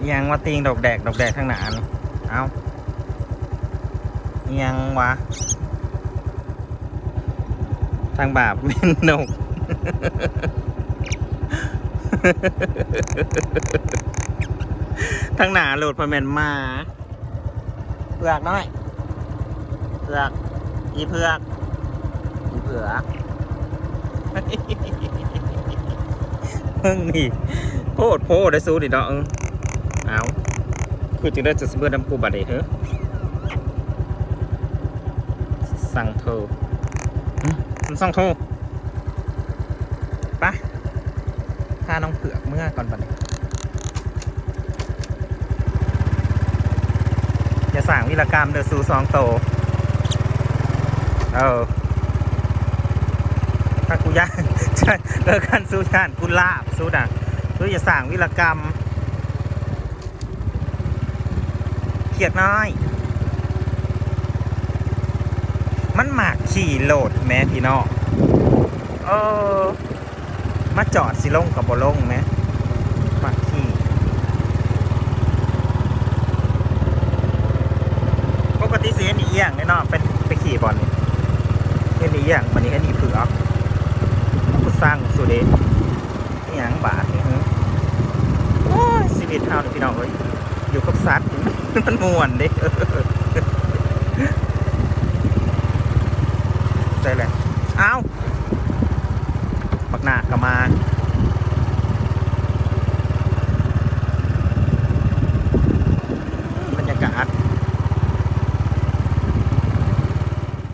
อิหยังว่าติงดอกแดกดอกแดกทั้งหนานี่เอาอิหยังวะ ทางบาปเม่นนกทางหนาโหลดพอแมนมาเผือกน้อยเผือกอีเผือกอีเผือกมึงนี่โพดโพดได้สู้ดิดอกเออเอา คือจึงได้จะเสมอน้ำกูบัดเดเหรอสั่งโทรอืมมันสั่งโทรไปพาน้องเผือกเมื่อก่อนบัดนี้อย่าสั่งวิรกรรมเดือสูสองโต เออถ้ากูย่างใช่เลิกกันสู้ชานกูลาบสู้ด่ะสู้อย่าสั่งวิรกรรมเขียดน้อย มันหมากขี่โหลดแม่พี่น้องเออ มาจอดสิลงกับบลงไหมหมากขี่ปกติเสียหนีเอี่ยงแน่นอนเป็นไปขี่บอลเห็นหนีเอี่ยงวันนี้เห็นหนีเผือกผู้สร้างสุเดชนี่หยังบาทนี่ฮะโอ้ยชีวิตเฮานี่พี่น้องเอ้ยอยู่กับสัตว์ มันม่วนเด้ได้เลยเอ้าปักหนากก็มาบรรยากาศ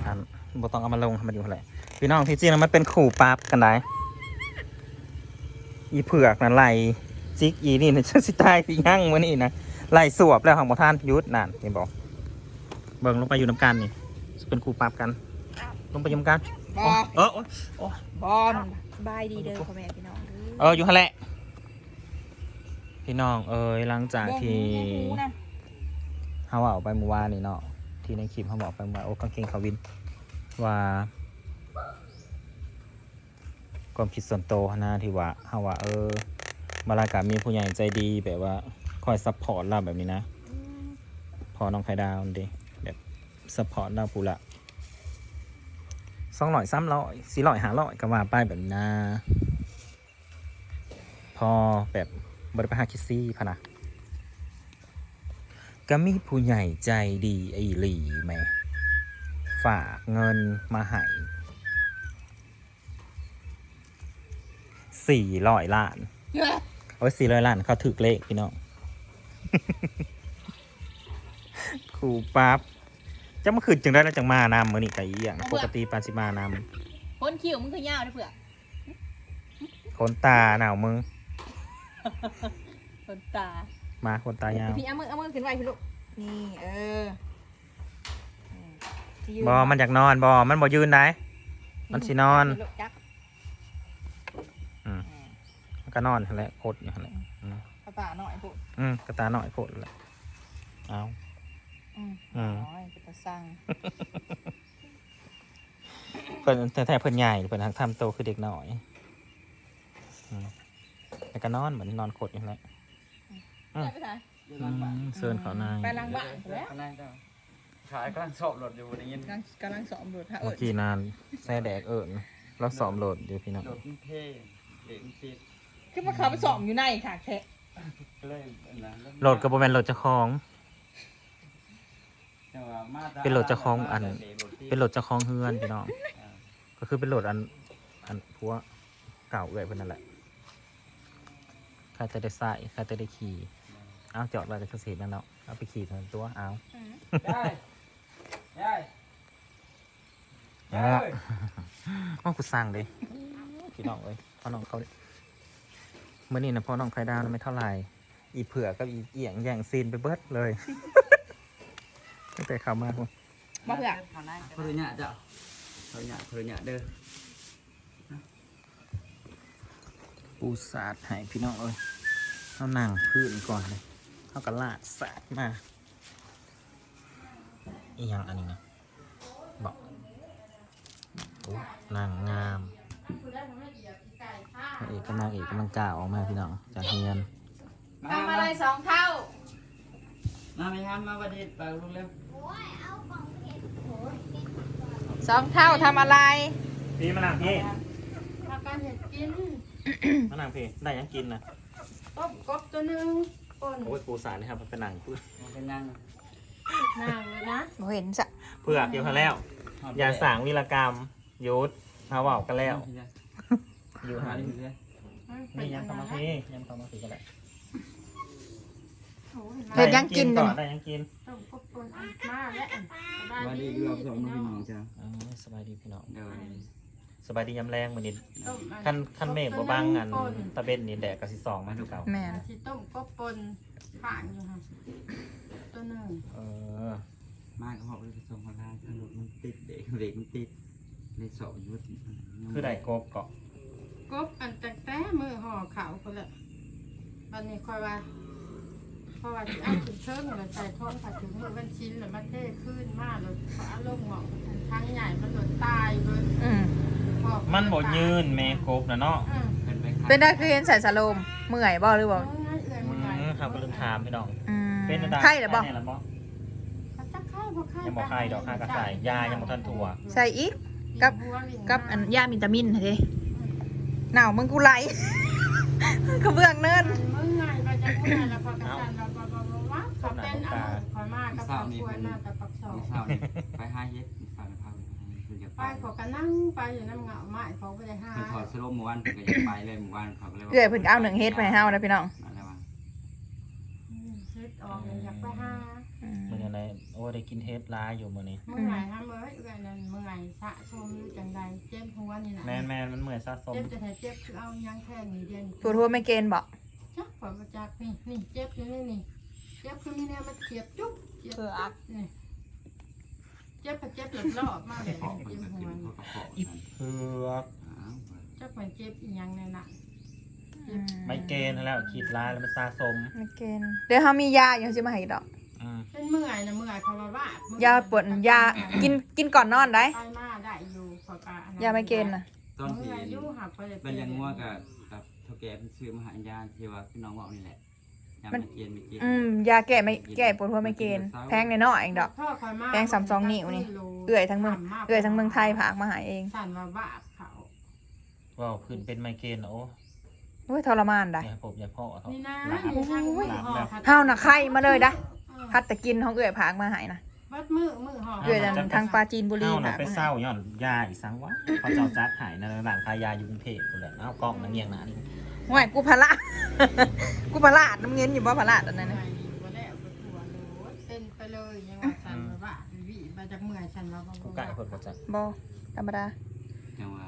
อันบต้องเอามาลงมันอยู่เท่าไหร่พี่น้องที่จริงมันเป็นขู่ปั๊บกันได้อีเผือกนะไล่จิกอีนี่นะฉันสิตายพี่ยั่งวะนี่นะ ไล่สวบแล้วของบท่านยุทธนั่นนี่บอกเบิ่งลงไปอยู่น้ำกันนี่จะเป็นขู่ปั๊บกัน ลงไปอยู่น้ำกันบโอ้อเออโอ้ยโอ้ยบอมสบายดีเด้อพ่อแม่พี่น้องเด้เอออยู่ฮะแหละพี่น้องเอ้ยหลังจากที่เบิ่งหูนะเขาเอาไปเมื่อวานนี่เนาะที่ในคลิปเขาบอกไปเมื่อวานโอ้กางเกงเขาวินว่าความคิดส่วนโตวนะที่ว่าเขาว่าเออมาลากามีผู้ใหญ่ใจดีแบบว่า คอยซัพพอร์ตเราแบบนี้นะ พอน้องไข่ดาวนี่ดิแบบซัพพอร์ตเราปูละสองร้อยสามร้อยสี่ร้อยห้าร้อยก็ว่าไปแบบนี้นะ พอแบบบริไปหาคิดซี่พะนะก็มีผู้ใหญ่ใจดีไอ้หลีแหม่ฝากเงินมาให้สี่ร้อยล้านเย้โอ้ยสี่ร้อยล้านเขาถือเลขพี่น้อง ครูปั๊บจะมาขึ้นจึงได้แล้วจังมานำมือนี่ไก่อีหยังปกติปานสิมานคนคิวมึงคือยาวเด้อเผื่อำคนตาหนาวมึงคนตามาคนตายาวพี่เอามือเอามือขึ้นไว้พี่ลูกนี่เอออืมสิยืบอมันอยากนอนบอมันบอยืนได้ มันสินอน พี่ลูกจักอืม มันก็นอนนั่นแหละโคตรอยู่นั่นแหละอืมกระ ตาหน่อยพูดอืมกระตาหน่อยโคตรแหละเอาอืมอืมน้อยเป็นตาสั่งเพิ่นแต่แต่เพิ่นใหญ่เพิ่นทางทำโตคือเด็กน้อยอืมแต่ก็นอนเหมือนนอนโคตรอยู่นั่นแหละ อืม ไปไหนอืมเซิร์นเขานายไปล้างบ้านไปแล้วขายกำลังสอบรถอยู่ได้ยินกำลังกำลังสอบดูถ้าเอิเมื่อกี้นานแซ่แดกเอิญเราสอมโหลดอยู่พี่น้องรถมันเท่เด็กมันติดคือมาเขาไปสอบอยู่ในค่ะแค่ก็ เลยอันนั้นโหลดกับโบแมนโหลดเจะคลองจังหวะมาตรเป็นรถเจ้าของอันแต่รถติดเป็นโหลดเจะคลองเฮือนพี่น้อง ก็คือเป็นโหลดอัน อันพัวเก่าเลยเพื่อนนั่นแหละใครจะได้ใส่ใครจะได้ขี่ เอาจอดไว้จะเสียนั่นแล้วเอาไปขี่ทั้งตัว เอาได้ได้อ๋อว่ากูสั่งเลยพี่น้องเอ้ยพ่อน้องเขา เมื่อนี้นะพ่อน้องไข่ดาวน่ะไม่เท่าไหร่ อีเผือกกับอีเอียงแย่งซีนไปเบิดเลย ตั้งแต่เขามาพุ่นมาเผื่อเพลินเนี่ยจ้ะเพลินเนี่ยเพลินเนี่ยเด้อปูสาดให้พี่น้องเอ้ยเอานั่งพื้นก่อนเลยเอากระลาดสาดมาอีหยังอันนี้นะบอกโอ้นางงาม พระเอกกับนางเอกกำลังกล่าวออกมาพี่น้องจากเฮียนทำอะไรสองเท่า มาไม่ทำมาวันนี้ไปลุงเร็วสองเท่าทำอะไรพี่มานั่งพี่ทำการเห็ดกินมานั่งพี่ได้ยังกินนะต้มกบตัวหนึ่งป่นโอ้ยปูสารนะครับเป็นหนังเพื่อมาเป็นนั่งนางเลยนะบ่เห็นสะเพื่อเกี่ยวกันแล้ว อย่าสั่งวีรกรรมยุทธเอาเว่ากันแล้ว อยู่หาหาดินี่เลยนี่ยังต่อมาพี่ยังต่อมาพี่ก็ได้โอ้ยเห็ดยังกิน ก่กัอนนได้ยังกินต้มกบป่นอันมาและอันสบายวันดีนี้เราสองมาพี่น้องจ้าอ๋อสบายดีพี่น้องเดี๋ยวสบายดียำแรงวันนี้ต้มขั้นขั้นเมฆบ่บังอันป่นตะเบนนี่แดดกับสิสองมาดูเก่าแม่นที่ต้มกบป่นข้างอยู่ค่ะตัวหนึ่งเออมาก็หอบไปส่งคนลาถนนมันติดเด็กเด็กมันติดในสอบยุทธคือได้กบเกาะ กบอันแต่แต่มือห่อขาวคนละวันนี้คอยว่าเพราะว่าที่อ้างถึงเชิงเลยใส่ท้องผัดถึงมือวันชิ้นแล้วมาเท่ขึ้นมากเลยฟ้าลงหมอกทั้งใหญ่มันหล่นตายเลยอืมมันบ่ยืนแม่กบนะเนาะอืมเป็นไปเป็นได้คือเห็นใส่สโลมเมื่อยบ่หรือบ่เอ้ยเอื่อยอืเมื่อยมครับก็ลืมถามพี่น้องอืมเป็นอะไรไข้หรือบ่แน่ละบ่จักไข้บ่ไข้ยังบ่ไข้ดอกห้ากระใส่ยายังบ่ทันทั่วใส่อีกกับกับอันยามินตามินเด้ หนาวมึงกูไหลกระเบื้องเนิ่นมึงไงไปจะพูดอะไรแล้วพอกระสันเราบ่บ่บ่ว่าเขาเป็นเอาคอยมากกับครอบครัวมาแต่ปักสองมีสาวนี่ไปห้าเฮ็ดสาวนภาคคือจะไปไปขอกันนั่งไปอยู่น้ำเงาไม้เขาไปได้ห้าถอดสโลมู่บ้านเพิ่นก็จะไปเลยหมู่บ้านเขาก็เลยเอื้อยเพิ่นเอาหนึ่งเฮ็ดไปให้เฮานะพี่น้อง อะไรวะ เฮ็ดออกเลยอยากไปห้า อืม มื้อนี้ โอ้ได้กินเฮ็ดร้ายอยู่มื้อนี้เมื่อไหร่ฮะเมื่อเอื่อยนั่นเมื่อไหร่สะสมอยู่จังใดเจ็บหัวนี่นะแม่นแม่นมันเมื่อยสะสม เจ็บจะไหนเจ็บคือเอายังแค่นี้เดียวนี่ปวดหัวไม่เกณฑ์บ่จักปวดมาจากนี่นี่เจ็บอยู่นี่นี่เจ็บคือมีแนวมันเจ็บจุ๊บเจ็บนี่เจ็บเจ็บหลบรอบมากเลยขอเพิ่เจ็นบก็หักิวนเขาก็ขออีเผือกอ้าวจักมันเจ็บอีหยังในน่ะอืมไม่เกณฑ์แล้วคิดร้ายแล้วมันสะสม ไม่เกณฑ์เดี๋ยวเฮามียาอยู่สิมาให้อีกดอกอืม เป็นเมื่อยนะเมื่อยเขาว่าว่ายาปวดยากินกินก่อนนอนได้ไปมาได้อยู่ขอกะยาไม่เกณฑ์น่ะตอนเมื่ที่อยอยู่หักไปเลยเป็นยังงัวกับกับเท่าแก่เพิ่นซื้อมาหายาที่ว่าพี่น้องบอกนี่แหละยาไม่เกียนไม่เกียนอืมยาแก้ไม่แก้ปวดหัวไม่เกณฑ์แพงน้อยๆเองดอก พ่อคอยมาแป้งสามสองนิ้วนี่ เอื้อยทั้งเมืองเอื้อยทั้งเมืองไทยผากมาหาเองสั่นว่าบาปเขาว้าวพื้นเป็นไมเกรนโอ้โอ้ยทรมานได้ยผมอย่าพ่อเขานี่นะหลาบอยู่ทางมือห่อผัดเฮาน่ะไข้มาเลยนะเออ พัดแต่กินของเอื้อยผากมาใหายนะวัดมือมือห่อเอื้อยจันทางปราจีนบุรีเอ้าน่ะผากไปมาเศให้ร้าย่อนยาอีกสังวะเขาเจ้าจัดหายในหลังคายาอยู่กรุงเทพคนแหละเอ้ากล้องนะเงียงหนานี่ห่วยกูพละ กูพละน้ำเงินอยู่บ่พละอันนั้นไปน่ะบ่ได้เอาไปถั่วโลดเป็นไปเลยยังว่าสั่นว่าบาปวิมาจากเมื่อยสั่นว่าบ่กูไก่เพิ่นบ่จักบ่ธรรมดาจังว่า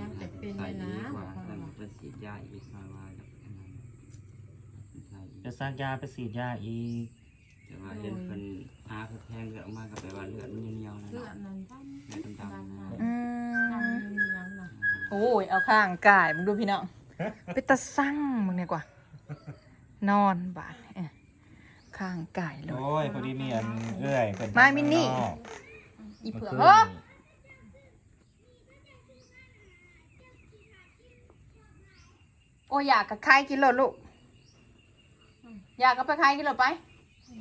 ยังแต่เป็นใส่เลยดีนะกว่าท่านเป็นฉีดยาอีกมาว่ากับอันนั้นใส่อีก จะซักยาไปฉีดยาอีกแต่ว่าเห็นเพิ่นอาเพิ่นแทงเลือดออกมาก็แปลว่าเลือดมันเหนียวๆนะเลือเนาะดนั้นดำเลือดดำๆนะอืดำมเหนียวนะโอ้ย เอาข้างกายมึงดูพี่น้องไปตะสั่งมึงดีกว่า นอนบาดเอ้ยข้างกายเลย โอ้ยพอดีมีอันเอื้อยเพิ่นมามินนี่ข้างกอีเผือกมื่เฮ้อคืนนี่โอ้ยอยากกับใครกินเลยลูก อยากกับไปใครกินเลยไป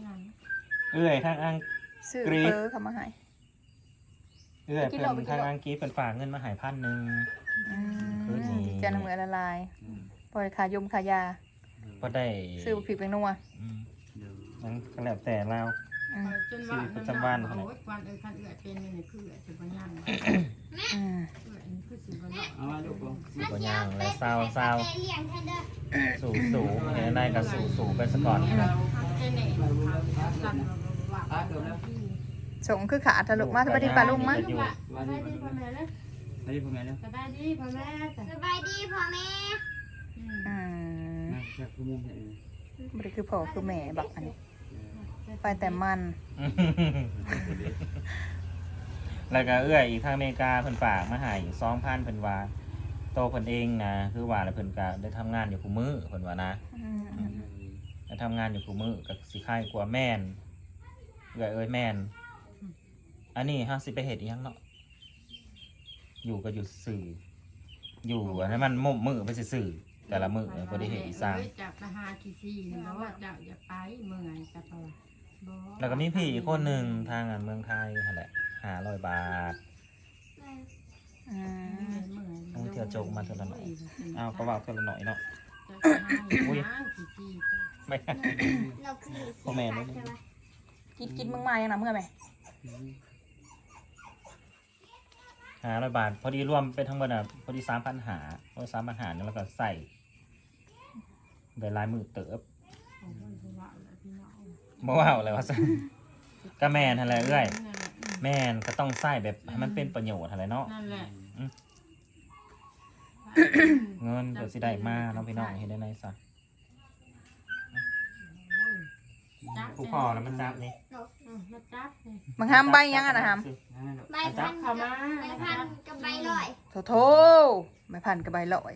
นั่นเอื้อยทางอัง ซื้อกรี๊ดเฟอเขามาให้ เอื้อยกิเพิ่นนเหล้าไปกินทางเหล้าอังกฤษเพิ่นฝากเงินมาใหายพันหนึ่ง อืคืนนี้มจะน้ำเหมือนละลายอืมบริขายมขายาก็ได้ซื้อผิดเป็นนัวอืมเดี๋ยวมันก็แล้วแต่เราอืม จนว่าชีวิตประจำวันโอ้ยวันเออคันเอื้อเป็นนี่คือเอื้อสิบ่ยังอืมเอื้อนี่คือสิบ่เนาะเอามาลูกบ่สิบย่างแล้วเศร้าเศร้าสู่สู่เห็นได้กับสู่สู่ไปซะก่อนเอาแค่นี้สั่นว่าว่าว่าส่งคือขาทะลุมาสวัสดีป้าลุงมาสบายดีพ่อแม่เลยไปดิพ่อแม่แล้วสบายดีพ่อแม่จ้ะสบายดีพ่อแม่อืมอืมนะจากคุณมุมเห็นเลยบริคือพ่อคือแม่บักอันนี้ ไปแต่มัน แล้วก็เอื้อยอีกทางอเมริกาเพิ่นฝากมาใหายสองพันเพิ่นว่า โตเพิ่นเองนะคือว่าแล้วเพิ่นก็ได้ทำงานอยู่คู่มือเพิ่นว่านะอืมได้ทำงานอยู่คู่มือกับสิค่ายกว่าแม่นเอื้อยเอ้ยแม่น อันนี้ฮะสิไปเฮ็ดอีหยังเนาะอยู่ก็อยู่สื่ออยู่อันนั้นมันมุมมือไปสื่ออแต่ละมื้อบ่ได้เห็นอีสานเอ้ยจะไปหากี่ซี่นี่เพราะว่าเจ้าอย่าไปเมื่อยจะพอบ่ แล้วก็มีพี่อีกคนหนึ่งทางงานเมืองไทยนั่นแหละห้าร้อยบาทอืมเมื่อยต้องเที่ยวโจกมาเท่านั้นหน่อยอ้าวก็ว่าเท่าละหน่อยเนาะจะไปหากี่กี่ซี่ไม่เราคือพ่อแม่ไม่ใช่ไหมกินกินมึงมายังนะเมื่อไหร่ห้าร้อยบาท พอดีรวมเป็นทั้งหมดอะพอดีสามพันหาพอสามพันหาแล้วก็ใส่ได้ลายมือเติบโอ้ยว่าแล้วพี่น้อง บ่ว้าวอะไรวะซะก็แมนอะไรเอ้ยนั่นแหละอืมแมนก็ต้องใส่แบบให้มันเป็นประโยชน์อะไรเนาะ นั่นแหละอืมเงินเดี๋ยวสิได้มาเน้องพี่น้องเห็นได้ไหนซะโอ้ยจับผู้พ่อแล้วมันจับนี่อืมมาจับนี่มึงห้ามใบยังอะนะห้ามใบพันกับใบพันกับใบลอยโถโถไม่พันกับใบลอย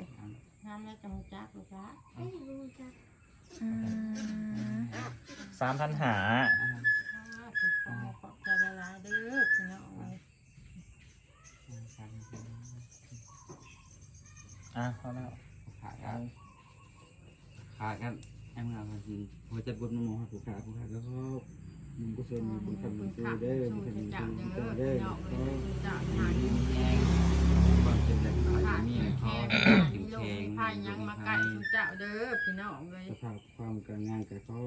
น้ำแล้วจะมาจับลูกจ้าไม่รู้จ้ะ อืมสามพันหาคุณพ่อขอบใจละลายๆเด้อพี่น้องเอ้ยอะเขาแล้วขาดกันขาดกันแอมงานมาทีหัวใจบุญมโมหักผู้ขาผู้ขาก็ชอบบุญกุศลบุญคำบุญเจเด้อบุญคำบุญจับเจเด้อเด้อพี่น้องก็เอ้ยจับหากินแกงความเป็นแหล่งขายขาดมีกินพแกองขาดถึกิ งนโลเพลกงพายยังมาไก่คุณเจ้าเด้อพี่น้องเลยสภาพความการงานกับเขา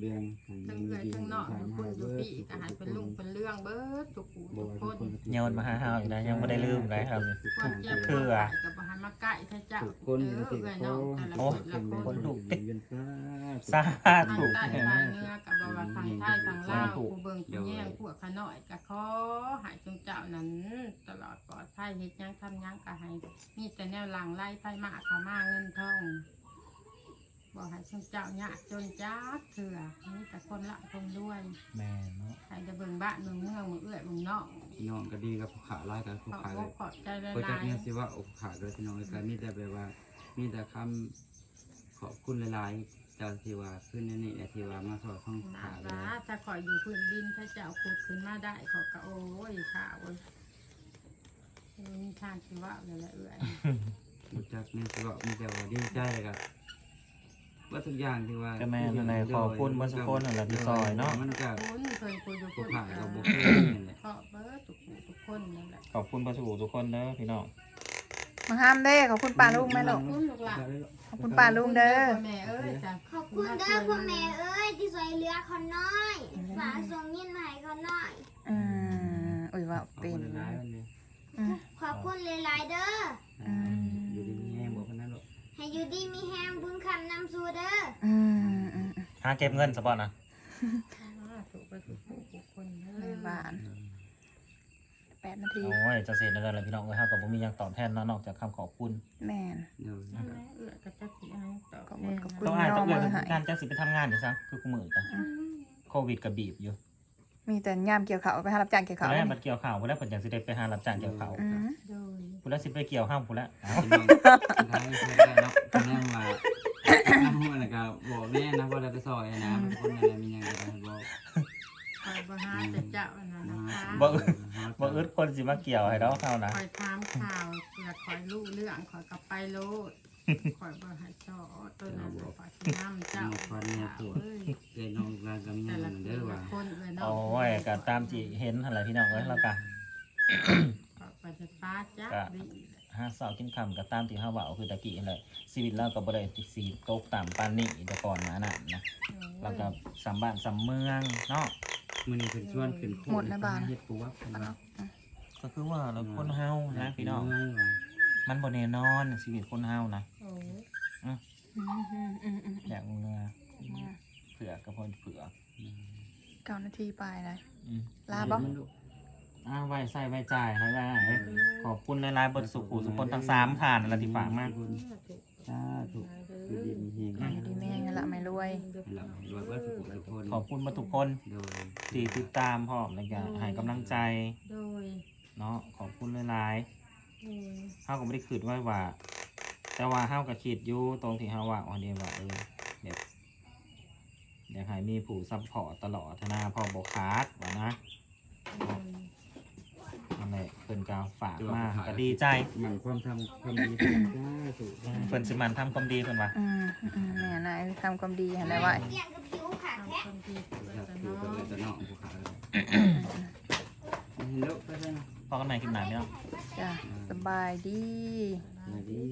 เรื่องทั้งเอื้อยทั้งนอกทั้งคุณอยู่พี่ก็หันเป็นลุงเป็นเรื่องเบิดทุกผู้ทุกคนโยนมาหาเฮาอีกนะยังไม่ได้ลืมเลยครับความเจ็บคือปวอะดกับหันมาไก่ถ้าเจ้าทุกคเอนอก็ติดเอื้อยเขาน้องแต่ละโอ้คนละคนลุกเวียนฟ้าสาทางธุใต้ทางเหนือกับบ่ว่าทางใต้ทางลาวผู้เบิ่งผู้แย่งผู้ขน้อยก็ขอให้จงเจ้านั้น ตลอดปลอดภัยเฮ็ดหยังทำหยังก็ให้มีแต่แนวหลังไล่ไฟมาขามาเงินทองบ่ให้จงเจ้ายากจนจักเถื่อมีแต่คนละคนด้วยแม่เนาะให้จะเบิ่งบ้านเมืองเมืองเมืองเอื้อยเมืองนอกพี่น้องก็ดีกับผู้ขาไล่กับผู้ขอบขาเลอกยขอบใจหเพราะจาลากยนี้สิว่าอกขาดเลยพี่น้องก็มีแต่แบบว่า มีแต่คำขอบคุณหลายๆเจ้าที่ว่าขึ้นในนี่ที่ว่ามาสอดท้องๆขานาเลยลาถ้าขอยอยู่พื้นดินถ้าเจ้าขุดขึ้นมาได้เขอก็โอ้ยข่าวเว้ยมีทางชีวะเลยแหละเอื้อย รู้จักนี่สิว่ามีแต่ว่าดีใจเลยครับว่าทุกอย่างที่ว่าก็แม่นอะไรขอบคุณเมื่อสักคนนั่นแหละที่ซอยเนาะ มันก็คุณเคยคุยอยู่ผู้คุณขาก็ก็บบ่อกเคยนี่แหละก็เบิร์ทุกผู้ทุกคนนั่นแหละขอบคุณประสูทุกคนเด้อพี่น้องมึงห้ามเด้ขอบคุณป้าลุงแม่ลูกคุณลูกหลานขอบคุณป้าลุงเด้อ แม่เอ้ยจ้ะขอบคุณเด้อพ่อแม่เอ้ยที่ช่วยเหลือเขาน้อยฝากส่งเงินมาให้เขาน้อยอืมอุ้ยว่าขอบเป็คุนณหลายๆวันนี้อืมขอบคุณหลายๆเด้อ อืม อกให้อยู่ดีมีแฮมบุญคำนำสู่เด้ออืมอืมหาเก็บเงินสปอนนะถูกไปทุกผู้ทุกคนเด้ในอบ้านแปดนาที โอ้ยจะเสร็จแล้วกันเลยพี่น้องเอ้ยเฮากับผมมีหยังตอบแทนเนาะนอกจากคำขอบคุณแม่นเดี๋ยวนั่นแหละเอื้อยก็จะสิเอาต่อขอบคุณขอบคุณ ต้องอ่านต้องเอื้อนน้องมาให้การจังสิไปทำงานเดี๋ยวซะคือกูมือจ้ะโควิดกับบีบอยู่มีแต่ยามเกี่ยวเขาวไปหารับจ้างเกี่ยวเขาวแล้วมันเกี่ยวข่าวผู้แล้วเพิ่นจังสิได้ไปหารับจ้างเกี่ยวข่าว อืมโดย ผู้แล้วสิไปเกี่ยวห้ามผู้แล้วเอ้าพี่น้องสุดท้ายเพื่อนได้เนาะคะแนนมาน้ำมันก็บอกแม่นะว่าเราไปซอยนะคนอะไรมีอย่างไรบอกคอยบหาแต่เจ้าอันนั้นนะคะบ่อึดบ่อึดคนสิมาเกี่ยวให้ดอกเฮานะคอยถามข่าวเพื่อคอยรู้เรื่องคอยกลับไปโลดคอยบ่ให้ชอตัวนั้นคอยสิน้ำเจ้าฟันเนี่ยปวดเอ้ยเกยน้องรานก็มีแต่ละเด้อว่าคนเอ้ยเนาะโอ้ยก็ตามที่เห็นหั่นแหละพี่น้องเอ้ยแล้วก็ ไปจะป้าจ้าดีหาเสากินคำก็ตามที่เฮาเว้าคือตะกี้นั่นแหละชีวิตเราก็บ่ได้สิตกต่ำปานนี้แต่ก่อนหน้านั้นนะแล้วก็สำบ้านสำเมืองเนาะมันนี่เป็นชวนขึ้นโคเฮ็ดปูวับกันว่าก็คือว่าเราคนเฮานะพี่น้องว่ามันบ่แน่นอนชีวิตคนเฮานะโอ้อืมอืมอืมอืมอืมอยากเงือเผือกกับพนเผือกเก้านาทีไปเลยอืมลาบ่ อ้าวไว้ใส่ไว้จ่ายแล้วก็เอ้ยขอบคุณหลายๆบทสุขุสุคนทั้งสามผ่านอะไรที่ฝากมากสาธุอยู่ดีมีเฮงอยู่ดีแม่ยังละไม่รวย หลับรวยว่าสุขทุกคนขอบคุณมาทุกคนโดยที่ติดตามพร้อมแล้วก็ให้กำลังใจโดยเนาะขอบคุณหลายโดยๆเฮาก็ไม่ได้คิดไว้ว่า แต่ว่าเฮาก็คิดอยู่ตรงที่เฮาว่าอันนี้ว่าเออแบบอยากให้มีผู้ซัพพอร์ตตลอดธนาพ่อบ่ขาดว่านะ โดยลนั่นแหละ เพิ่นก็ฝากมาก็ดีใจหมั่นความทำความดีจ้าสุดเพิ่นสิมันทำความดีเพิ่นว่าอืมอืมเนี่ยนายทำความดีเห็นไหมว่าเปลี่ยนกับผิวขาดแท้ทำคนดีครับแต่อยู่น้อกันเลยงแต่นอกผู้ขาเลยเห็นแล้วไปเลยนะพอกันใหม่คลิปหน้าพี่น้องจ้ะสบายดีมาดี